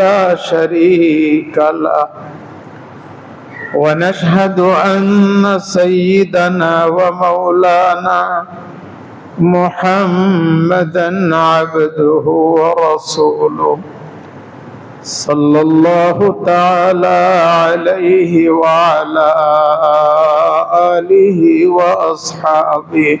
لا شريك له. ونشهد أن سيدنا ومولانا محمدا عبده ورسوله. صلى الله تعالى عليه وعلى آله وأصحابه.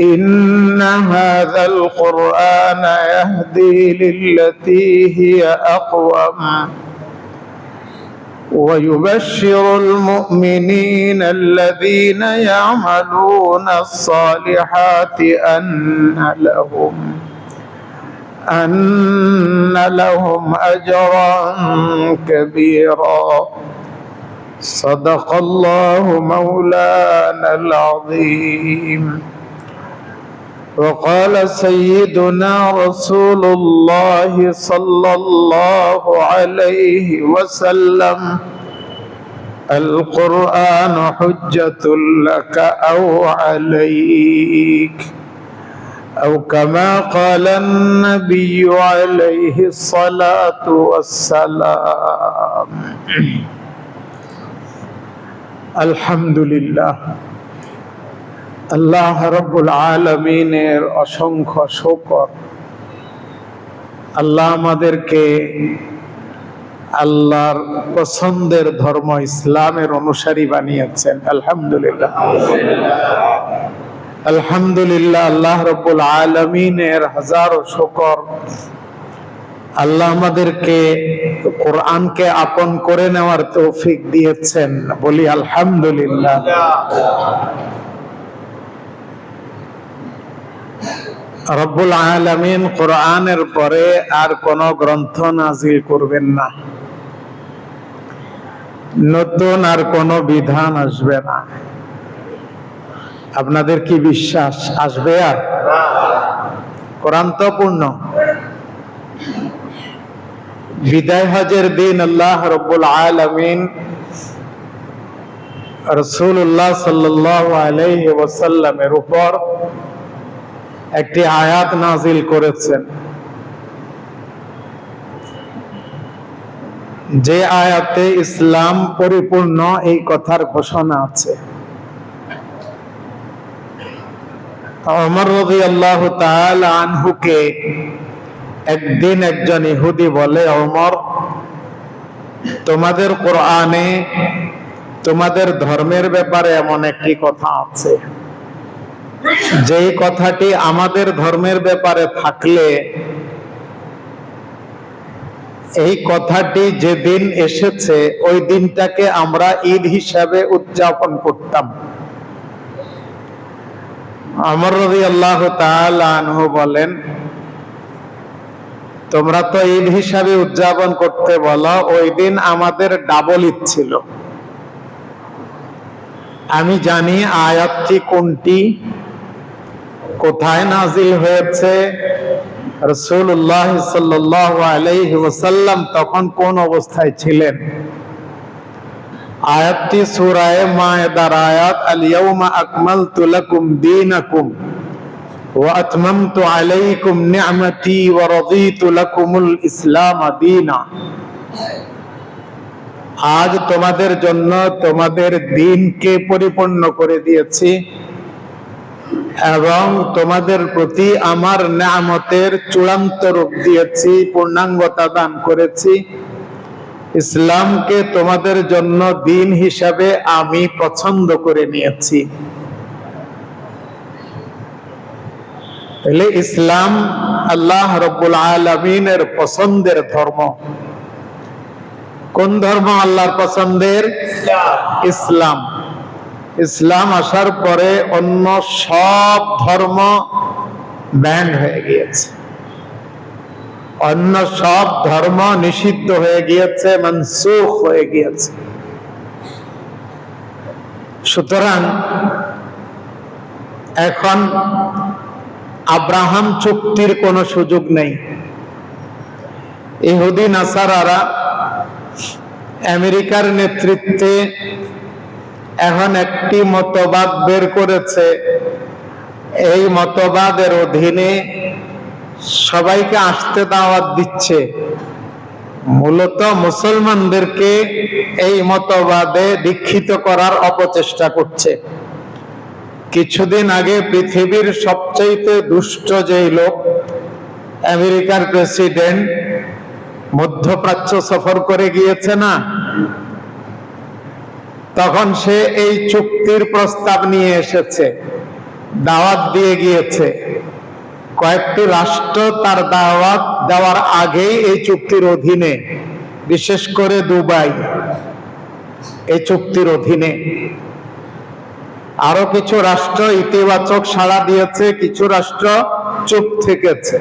إن هذا القرآن يهدي للتي هي أقوم ويبشر المؤمنين الذين يعملون الصالحات أن لهم أن لهم أجرا كبيرا. صدق الله مولانا العظيم. وقال سيدنا رسول الله صلى الله عليه وسلم القرآن حجة لك أو عليك. أو كما قال النبي عليه الصلاة والسلام. الحمد لله. আল্লাহ রব্বুল আলমিনের অসংখ্য শোকর। আল্লাহ আমাদেরকে আল্লাহর পছন্দের ধর্ম ইসলামের অনুসারী বানিয়েছেন। আলহামদুলিল্লাহ। আলহামদুলিল্লাহ আল্লাহ রব্বুল আলমিনের হাজারো শোকর। আল্লাহ আমাদেরকে কোরআনকে আপন করে নেওয়ার তৌফিক দিয়েছেন। বলি আলহামদুলিল্লাহ। রব্বুল আলমিন কোরআনের পরে আর কোন গ্রন্থ নাজিল করবেন না। নতুন আর কোন বিধান আসবে না। আপনাদের কি বিশ্বাস? আসবে আর? কোরআন তো পূর্ণ। বিদায় হজের দিন আল্লাহ রব্বুল আলমিন রসুল্লাহ সাল্লাহ আলাইহি ওসাল্লামের উপর একটি আয়াত নাজিল করেছেন। যে আয়াতে ইসলাম পরিপূর্ণ এই কথার ঘোষণা আছে। অমর আল্লাহ আনহুকে একদিন একজন ইহুদি বলে অমর তোমাদের কোরআনে তোমাদের ধর্মের ব্যাপারে এমন একটি কথা আছে। যেই কথাটি আমাদের ধর্মের ব্যাপারে থাকলে, এই কথাটি যেদিন এসেছে, ওই দিনটাকে আমরা ঈদ হিসাবে উদযাপন করতাম। আমর রবি আল্লাহ আনহু বলেন, তোমরা তো ঈদ হিসাবে উদযাপন করতে বলো, ওই দিন আমাদের ডাবল ঈদ ছিল। আমি জানি আয়াতটি কোনটি কোথায় নাজিল হয়েছে? রসুল্লাহ তখন কোন অবস্থায় ছিলেন? আয়াতটি সুরায় আয়াত আলিয়াউমা নি'মাতি ওয়া রাদিতু লাকুমুল ইসলাম দীনা। আজ তোমাদের জন্য তোমাদের দিনকে পরিপূর্ণ করে দিয়েছি। এবং তোমাদের প্রতি আমার নামতের চূড়ান্ত রূপ দিয়েছি, পূর্ণাঙ্গতা দান করেছি। ইসলামকে তোমাদের জন্য দিন হিসাবে আমি পছন্দ করে নিয়েছি। তাহলে ইসলাম আল্লাহ রব্বুল আলমিনের পছন্দের ধর্ম। কোন ধর্ম আল্লাহর পছন্দের? ইসলাম। ইসলাম আসার পরে অন্য সব ধর্ম ব্যান্ড হয়ে গিয়েছে। অন্য সব ধর্ম নিষিদ্ধ হয়ে গিয়েছে, মনসুখ হয়ে গিয়েছে। সুতরাং এখন আব্রাহাম চুক্তির কোনো সুযোগ নেই। ইহুদি, নাসারারা আমেরিকার নেতৃত্বে এখন একটি মতবাদ বের করেছে। এই মতবাদের অধীনে সবাইকে আসতে দাওয়াত দিচ্ছে। মূলত মুসলমানদেরকে এই মতবাদে দীক্ষিত করার অপচেষ্টা করছে। কিছুদিন আগে পৃথিবীর সবচাইতে দুষ্ট যেই লোক, আমেরিকার প্রেসিডেন্ট, মধ্যপ্রাচ্য সফর করে গিয়েছে না? তখন সে এই চুক্তির প্রস্তাব নিয়ে এসেছে, দাওয়াত দিয়ে গিয়েছে। কয়েকটি রাষ্ট্র তার দাওয়াত দেওয়ার আগেই এই চুক্তির অধীনে, বিশেষ করে দুবাই, এই চুক্তির অধীনে। আরও কিছু রাষ্ট্র ইতিবাচক সাড়া দিয়েছে, কিছু রাষ্ট্র চুপ থেকেছে।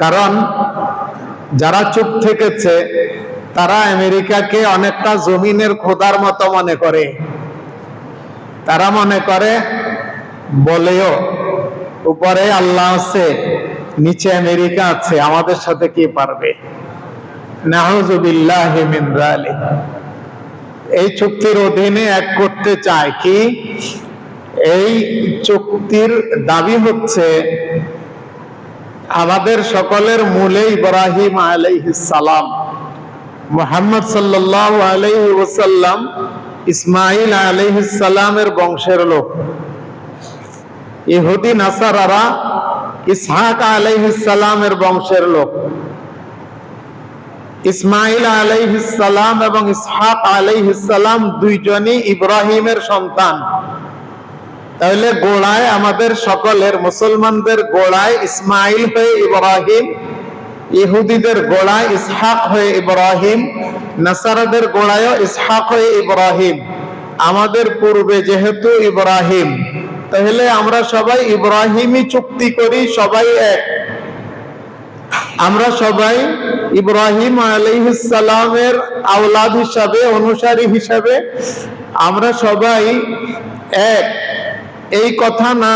কারণ যারা চুপ থেকেছে তারা আমেরিকাকে অনেকটা জমিনের খোদার মতো মনে করে। তারা মনে করে, বলেও, উপরে আল্লাহ আছে, নিচে আমেরিকা আছে, আমাদের সাথে কি পারবে? এই চুক্তির অধীনে এক করতে চায় কি? এই চুক্তির দাবি হচ্ছে, আমাদের সকলের মূলে ইব্রাহিম আলাইহিস সালাম মুহাম্মদ সাল্লাল্লাহু আলাইহি ওয়াসাল্লাম ইসমাইল আলাইহিস সালামের বংশের লোক। ইহুদি, নাসারারা ইসহাক আলাইহিস সালামের বংশের লোক। ইসমাইল আলাইহিসালাম এবং ইসহাক আলাইহিসালাম দুইজনই ইব্রাহিমের সন্তান। তাহলে গোড়ায় আমাদের সকলের মুসলমানদের গোড়ায় ইসমাইল হয়ে ইব্রাহিম ইহুদিদের গোড়ায় ইসহাক হয়ে ইব্রাহিম, নাসারাদের গোড়ায়ও ইসহাক হয়ে ইব্রাহিম। আমাদের পূর্বে যেহেতু ইব্রাহিম, তাহলে আমরা সবাই ইব্রাহিমই চুক্তি করি, সবাই এক। আমরা সবাই ইব্রাহিম আলাইহিসালামের আওলাদ হিসাবে, অনুসারী হিসাবে, আমরা সবাই এক। এই কথা না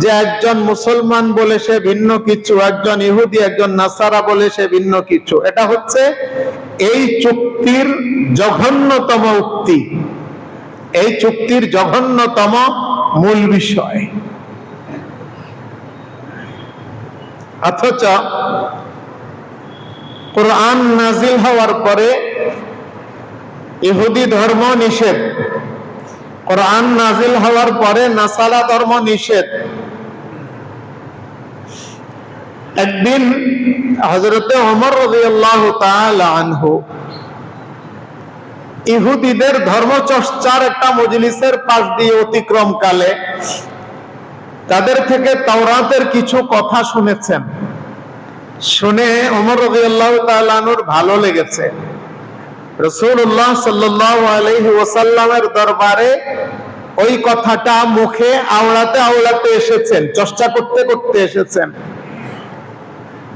যে একজন মুসলমান বলে সে ভিন্ন কিছু, একজন ইহুদি, একজন নাসারা বলে সে ভিন্ন কিছু। এটা হচ্ছে এই চুক্তির জঘন্যতম উক্তি। এই চুক্তির জঘন্যতম মূল বিষয়। অথচ কোরআন নাজিল হওয়ার পরে ইহুদি ধর্ম নিষেধ। কোরআন নাজিল হওয়ার পরে নাসালা ধর্ম নিষেধ। একদিন হজরতে অমর তাআলা আনহু ইহুদিদের ধর্মচর্চার একটা মজলিসের পাশ দিয়ে অতিক্রম কালে তাদের থেকে তাওরাতের কিছু কথা শুনেছেন। শুনে ওমর রাদিয়াল্লাহু তাআলা আনহুর ভালো লেগেছে। রাসূলুল্লাহ সাল্লাল্লাহু আলাইহি ওয়াসাল্লামের দরবারে ওই কথাটা মুখে আওড়াতে আওড়াতে এসেছেন, চর্চা করতে করতে এসেছেন।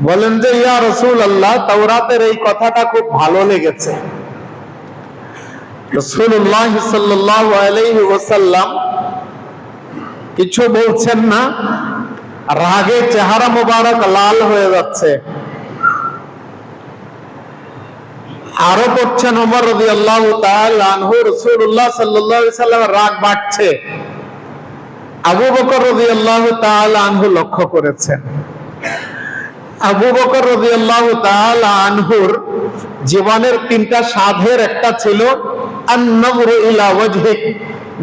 বলেন যে, ইয়া রসুল আল্লাহ তাওরাতের এই কথাটা খুব ভালো লেগেছে। আলাইহি কিছু বলছেন না, রাগে চেহারা মোবারক লাল হয়ে যাচ্ছে। আরও করছেন ওমর রবি আল্লাহ আনহু রসুল্লাহ সাল্লাম রাগ বাড়ছে। আবু বকর রবি আল্লাহ আনহু লক্ষ্য করেছেন। আবু বকর আনহুর জীবনের তিনটা সাধের একটা ছিল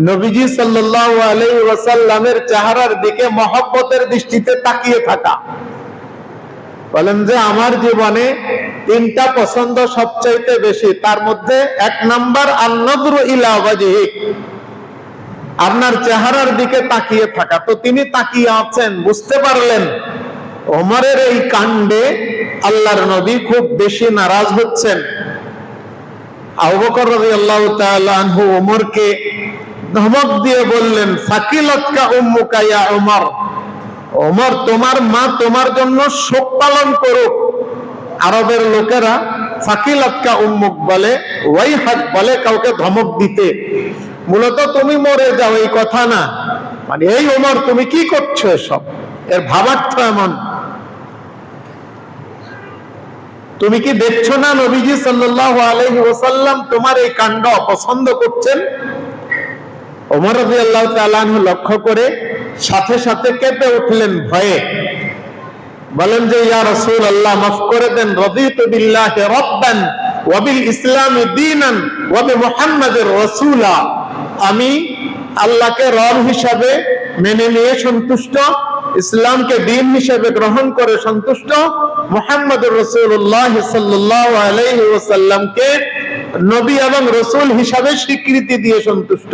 নবীজি ওয়াসাল্লামের চেহারার দিকে মহব্বতের দৃষ্টিতে তাকিয়ে থাকা। বলেন যে, আমার জীবনে তিনটা পছন্দ সবচাইতে বেশি, তার মধ্যে এক নাম্বার আন্নদরু ইলা ওয়াজহিক। আপনার চেহারার দিকে তাকিয়ে থাকা। তো তিনি তাকিয়ে আছেন, বুঝতে পারলেন ওমরের এই কাণ্ডে আল্লাহর নবী খুব বেশি নারাজ হচ্ছেন। আবু বকর রাদিয়াল্লাহু তাআলা আনহু ওমরকে ধমক দিয়ে বললেন সাকিলতকা উম্মুকা ইয়া ওমর? ওমর, তোমার মা তোমার জন্য শোক পালন করুক। আরবের লোকেরা সাকিলতকা উম্মুক? বলে, ওয়াই হাক, বলে কাউকে ধমক দিতে। মূলত তুমি মরে যাও, এই কথা না। মানে এই ওমর, তুমি কি করছ এসব? এর ভাবার্থ এমন। তুমি কি দেখছ না নবীজি সাল্লাল্লাহু আলাইহি ওয়াসাল্লাম তোমার এই কাণ্ড অপছন্দ করছেন? ওমর তাআলা আনহু লক্ষ্য করে সাথে সাথে কেঁপে উঠলেন ভয়ে। বলেন যে, ইয়া রাসূল আল্লাহ মাফ করে দেন। রাদিতু বিল্লাহি রাব্বান ওয়া বিল ইসলামি দীনান ওয়া বি মুহাম্মাদির রাসূলা। আমি আল্লাহকে রব হিসাবে মেনে নিয়ে সন্তুষ্ট। ইসলামকে দিন হিসেবে গ্রহণ করে সন্তুষ্ট মোহাম্মদুর রসুল্লাহ সাল্লাহ নবী এবং রসুল হিসাবে স্বীকৃতি দিয়ে সন্তুষ্ট।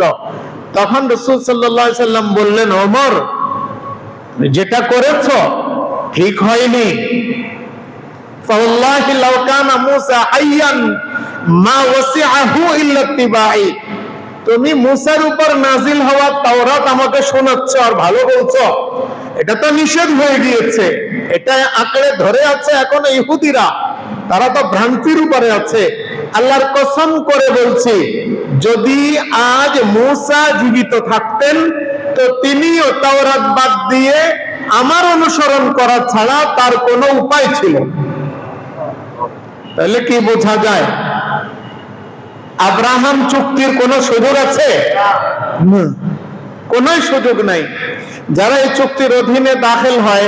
তখন রসুল সাল্লাহ সাল্লাম বললেন অমর যেটা করেছ ঠিক হয়নি। ফাল্লাহি লাউ কানা মূসা হাইয়ান মা ওয়াসিআহু ইল্লা তুমি মুসার উপর নাজিল হওয়া তাওরাত আমাকে শোনাচ্ছ আর ভালো বলছ। এটা তো নিষেধ হয়ে গিয়েছে। এটা আঁকড়ে ধরে আছে এখন ইহুদিরা। তারা তো ভ্রান্তির উপরে আছে। আল্লাহর কসম করে বলছি, যদি আজ মুসা জীবিত থাকতেন, তো তিনিও তাওরাত বাদ দিয়ে আমার অনুসরণ করা ছাড়া তার কোনো উপায় ছিল। তাহলে কি বোঝা যায়? আব্রাহাম চুক্তির কোনো সুযোগ আছে? না। কোনো সুযোগ নাই। যারা এই চুক্তির অধীনে দাখিল হয়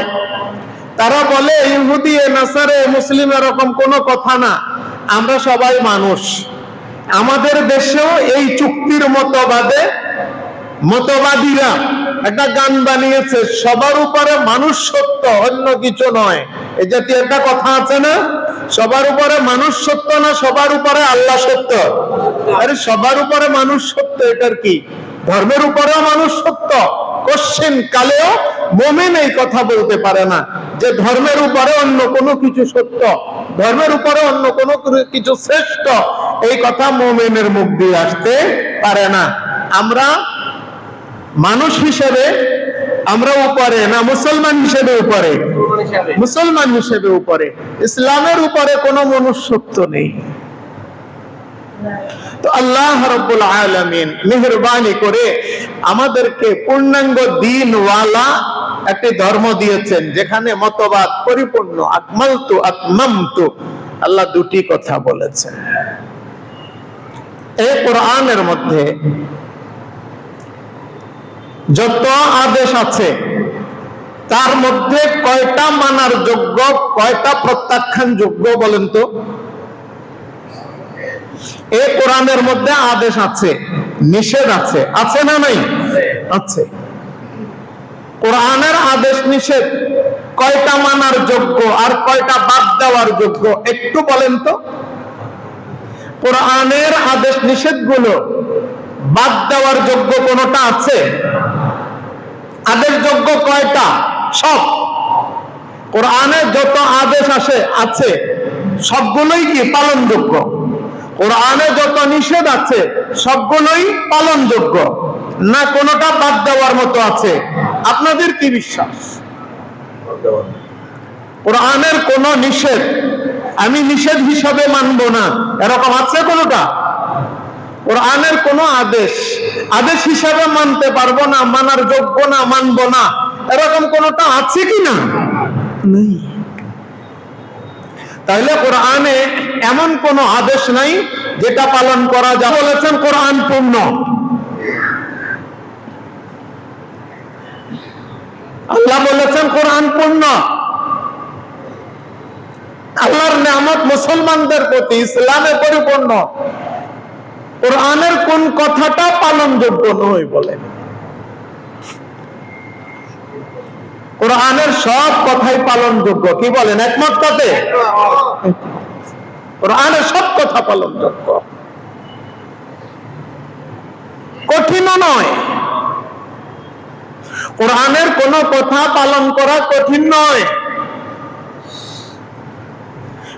তারা বলে ইহুদি এ নাসারে মুসলিম এরকম কোনো কথা না। আমরা সবাই মানুষ। আমাদের দেশেও এই চুক্তির মতবাদে মতবাদীরা একটা গান বানিয়েছে, সবার উপরে মানুষ সত্য, অন্য কিছু নয়। এই জাতীয় একটা কথা আছে না? সবার উপরে মানুষ সত্য না সবার উপরে আল্লাহ সত্য? আরে সবার উপরে মানুষ সত্য, এটার কি? ধর্মের উপরেও মানুষ সত্য? কোশ্চেন কালেও মোমেন এই কথা বলতে পারে না, যে ধর্মের উপরে অন্য কোনো কিছু সত্য, ধর্মের উপরে অন্য কোনো কিছু শ্রেষ্ঠ, এই কথা মোমেনের মুখ দিয়ে আসতে পারে না। আমরা মানুষ হিসেবে আমরা উপরে না, মুসলমান হিসেবে উপরে। মুসলমান হিসেবে উপরে। ইসলামের উপরে কোনো মনুষ্যত্ব নেই। তো আল্লাহ রব্বুল আলামিন মেহরবানি করে আমাদেরকে পূর্ণাঙ্গ দিনওয়ালা একটি ধর্ম দিয়েছেন, যেখানে মতবাদ পরিপূর্ণ, আকমালতু আকমামতু, আল্লাহ দুটি কথা বলেছেন। এই কোরআনের মধ্যে যত আদেশ আছে, তার মধ্যে কয়টা মানার যোগ্য, কয়টা প্রত্যাখ্যান যোগ্য বলেন তো? এই কোরআনের মধ্যে আদেশ আছে, নিষেধ আছে আছে না নাই? আছে। কোরআনের আদেশ নিষেধ, কয়টা মানার যোগ্য আর কয়টা বাদ দেওয়ার যোগ্য, একটু বলেন তো? কোরআনের আদেশ নিষেধগুলো বাদ দেওয়ার যোগ্য কোনটা আছে? আদেশ যোগ্য কয়টা? সব। কোরআনে যত আদেশ আসে, আছে, সবগুলোই কি পালনযোগ্য? কোরআনে যত নিষেধ আছে, সবগুলোই পালনযোগ্য। না কোনোটা বাদ দেওয়ার মতো আছে? আপনাদের কি বিশ্বাস? কোরআনের কোন নিষেধ, আমি নিষেধ হিসাবে মানব না। এরকম আছে কোনোটা? কোরআনের কোন আদেশ আদেশ হিসাবে মানতে পারব না মানার যোগ্য না মানবো না। এরকম কোনটা আছে কি না? নেই। তাহলে কোরআনে এমন কোন আদেশ নাই যেটা পালন করা যা বলেছেন কোরআন পূর্ণ। আল্লাহ বলেছেন কোরআন পূর্ণ। আল্লাহর নামত মুসলমানদের প্রতি ইসলামে পরিপূর্ণ। কোরআনের কোন কথাটা পালনযোগ্য নয় বলেন। কোরআনের সব কথাই পালনযোগ্য, কি বলেন, একমত তাতে? কোরআনের সব কথা পালনযোগ্য। কঠিনও নয়। কোরআনের কোন কথা পালন করা কঠিন নয়।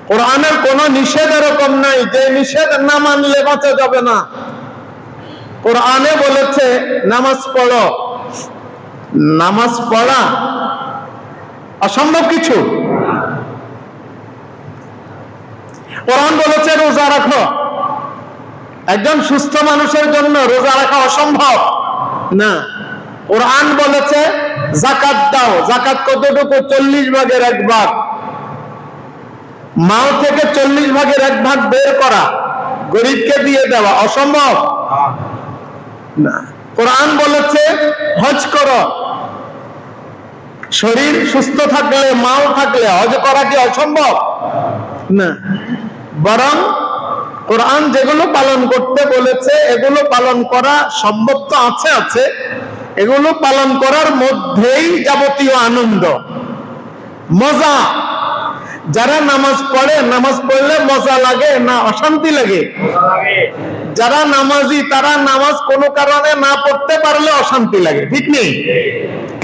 কোরআনের কোন নিষেধ এরকম নাই, যে নিষেধ না মানলে বাঁচা যাবে না। কোরআনে বলেছে, নামাজ পড়ো। নামাজ পড়া অসম্ভব কিছু। কোরআন বলেছে, রোজা রাখো। একজন সুস্থ মানুষের জন্য রোজা রাখা অসম্ভব। না। কোরআন বলেছে, জাকাত দাও। জাকাত কতটুকু? চল্লিশ ভাগের এক ভাগ। মাও থেকে চল্লিশ ভাগের এক ভাগ বের করা, গরিবকে দিয়ে দেওয়া, অসম্ভব। না, কোরআন বলেছে, হজ করো। শরীর সুস্থ থাকলে মাও থাকলে, হজ করা কি অসম্ভব? না। বরং কোরআন যেগুলো পালন করতে বলেছে, এগুলো পালন করা সম্ভব তো আছে আছে, এগুলো পালন করার মধ্যেই যাবতীয় আনন্দ, মজা। যারা নামাজ পড়ে, নামাজ পড়লে মজা লাগে না অশান্তি লাগে? যারা নামাজি, তারা নামাজ কোনো কারণে না পড়তে পারলে অশান্তি লাগে, ঠিক নেই?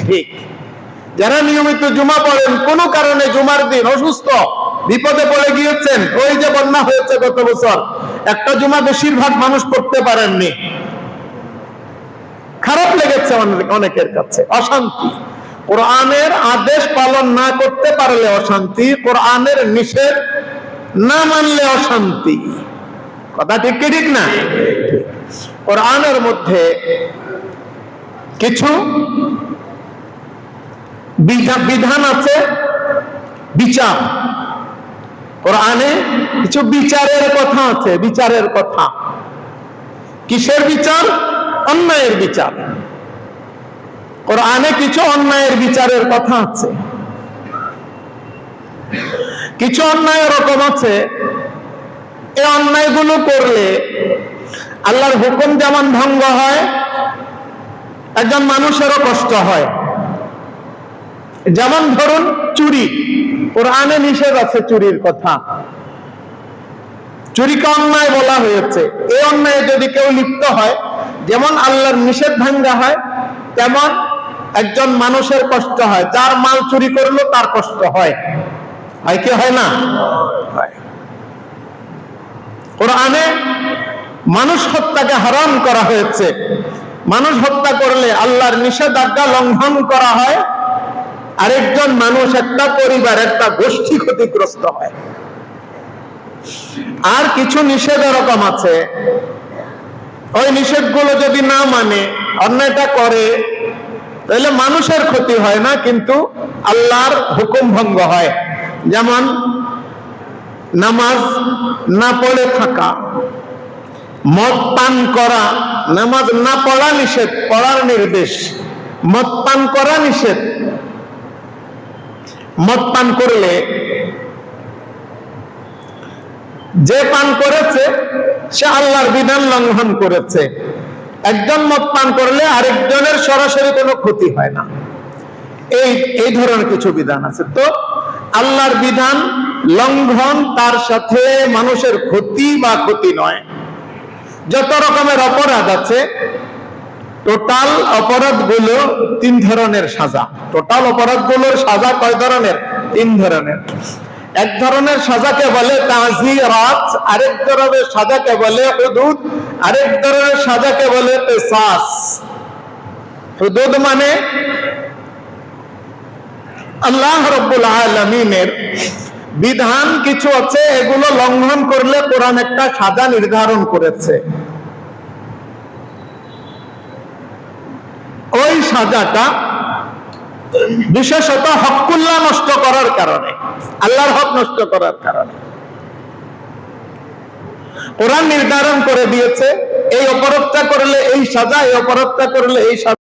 ঠিক। যারা নিয়মিত জুমা পড়েন, কোনো কারণে জুমার দিন অসুস্থ, বিপদে পড়ে গিয়েছেন, ওই যে বন্যা হয়েছে গত বছর, একটা জুমা বেশিরভাগ মানুষ পড়তে পারেননি। খারাপ লেগেছে অনেক- অনেকের কাছে, অশান্তি। কোরআনের আদেশ পালন না করতে পারলে অশান্তি, কোরআনের নিষেধ না মানলে অশান্তি। কথা ঠিক কি ঠিক না? কোরআনের মধ্যে কিছু বিধা- বিধান আছে, বিচার। কোরআনে কিছু বিচারের কথা আছে, বিচারের কথা। কিসের বিচার? অন্যায়ের বিচার। কোরআনে কিছু অন্যায়ের বিচারের কথা আছে। কিছু অন্যায় এরকম আছে। এই অন্যায়গুলো করলে আল্লাহর হুকুম যেমন ভঙ্গ হয়, একজন মানুষেরও কষ্ট হয়। যেমন ধরুন চুরি। কোরআনে নিষেধ আছে চুরির কথা। চুরিকে অন্যায় বলা হয়েছে। এই অন্যায়ে যদি কেউ লিপ্ত হয়, যেমন আল্লাহর নিষেধ ভাঙ্গা হয়, তেমন একজন মানুষের কষ্ট হয়, যার মাল চুরি করল তার কষ্ট হয়। হয় কি হয় না? কোরআনে মানুষ হত্যাকে হারাম করা হয়েছে। মানুষ হত্যা করলে আল্লাহর নিষেধাজ্ঞা লঙ্ঘন করা হয়। আরেকজন মানুষ একটা পরিবার, একটা গোষ্ঠী ক্ষতিগ্রস্ত হয়। আর কিছু নিষেধ এরকম আছে। ওই নিষেধগুলো যদি না মানে অন্যায়টা করে তাহলে মানুষের ক্ষতি হয় না, কিন্তু আল্লাহর হুকুম ভঙ্গ হয়। যেমন, নামাজ না পড়ে থাকা, মদ পান করা, নামাজ না পড়া নিষেধ, পড়ার নির্দেশ। মদ পান করা নিষেধ। মদ পান করলে যে পান করেছে, সে আল্লাহর বিধান লঙ্ঘন করেছে। একজন মদ পান করলে আরেকজনের সরাসরি কোনো ক্ষতি হয় না। এই এই ধরনের কিছু বিধান আছে। তো আল্লাহর বিধান লঙ্ঘন তার সাথে মানুষের ক্ষতি বা ক্ষতি নয়। যত রকমের অপরাধ আছে, টোটাল অপরাধগুলো তিন ধরনের সাজা। টোটাল অপরাধগুলোর সাজা কয় ধরনের? তিন ধরনের। এক ধরনের সাজাকে বলে তাজিরাত, আরেক ধরনের সাজাকে বলে হুদুদ, আরেক ধরনের সাজাকে বলে হুদুদ মানে আল্লাহ রব্বুল আলমিনের বিধান কিছু আছে, এগুলো লঙ্ঘন করলে কোরআন একটা সাজা নির্ধারণ করেছে। ওই সাজাটা বিশেষত হকুল্লা নষ্ট করার কারণে, আল্লাহর হক নষ্ট করার কারণে। কোরআন নির্ধারণ করে দিয়েছে, এই অপরাধটা করলে এই সাজা, এই অপরাধটা করলে এই সাজা।